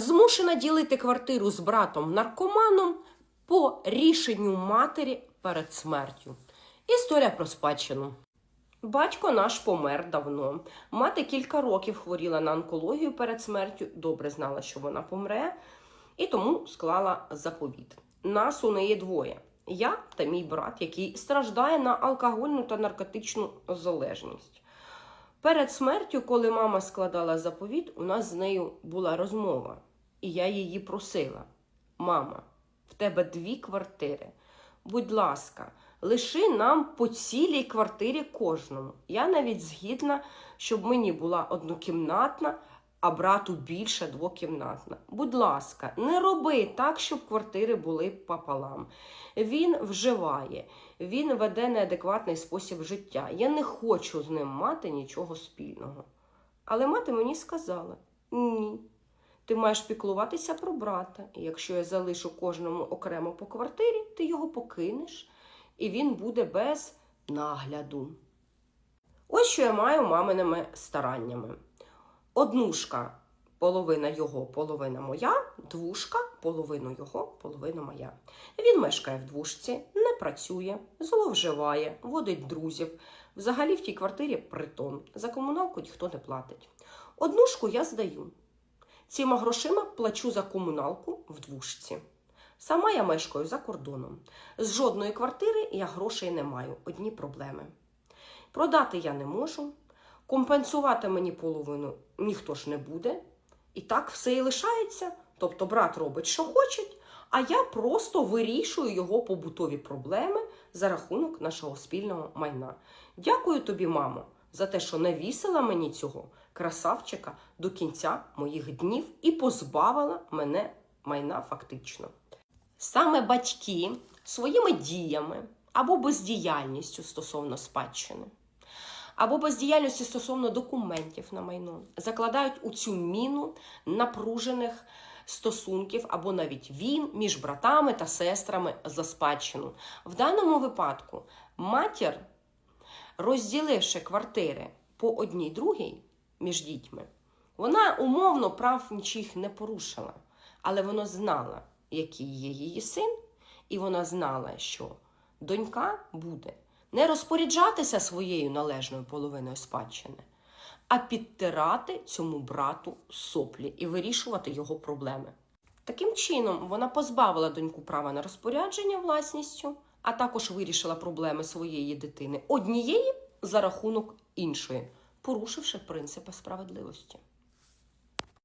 змушена ділити квартиру з братом наркоманом по рішенню матері перед смертю. Історія про спадщину. Батько наш помер давно. Мати кілька років хворіла на онкологію перед смертю, добре знала, що вона помре, і тому склала заповіт. Нас у неї двоє. Я та мій брат, який страждає на алкогольну та наркотичну залежність. Перед смертю, коли мама складала заповіт, у нас з нею була розмова, і я її просила: Мама, в тебе дві квартири. Будь ласка, лиши нам по цілій квартирі кожному. Я навіть згідна, щоб мені була однокімнатна, а брату більше двокімнатна. Будь ласка, не роби так, щоб квартири були пополам. Він вживає, він веде неадекватний спосіб життя. Я не хочу з ним мати нічого спільного. Але мати мені сказала: ні. Ти маєш піклуватися про брата, і якщо я залишу кожному окремо по квартирі, ти його покинеш, і він буде без нагляду. Ось що я маю маминими стараннями. Однушка половина його, половина моя, двушка половину його, половина моя. Він мешкає в двушці, не працює, зловживає, водить друзів. Взагалі в тій квартирі притон. За комуналку ніхто не платить. Однушку я здаю. Цими грошима плачу за комуналку в двушці. Сама я мешкаю за кордоном. З жодної квартири я грошей не маю, одні проблеми. Продати я не можу, компенсувати мені половину ніхто ж не буде. І так все і лишається. Тобто брат робить, що хоче, а я просто вирішую його побутові проблеми за рахунок нашого спільного майна. Дякую тобі, мамо, за те, що навісила мені цього красавчика до кінця моїх днів і позбавила мене майна фактично. Саме батьки своїми діями або бездіяльністю стосовно спадщини, або бездіяльності стосовно документів на майно закладають у цю міну напружених стосунків або навіть війн між братами та сестрами за спадщину. В даному випадку матір, розділивши квартири по одній другій між дітьми, вона умовно прав нічих не порушила, але вона знала, який є її син, і вона знала, що донька буде не розпоряджатися своєю належною половиною спадщини, а підтирати цьому брату соплі і вирішувати його проблеми. Таким чином, вона позбавила доньку права на розпорядження власністю, а також вирішила проблеми своєї дитини однієї за рахунок іншої, порушивши принципи справедливості.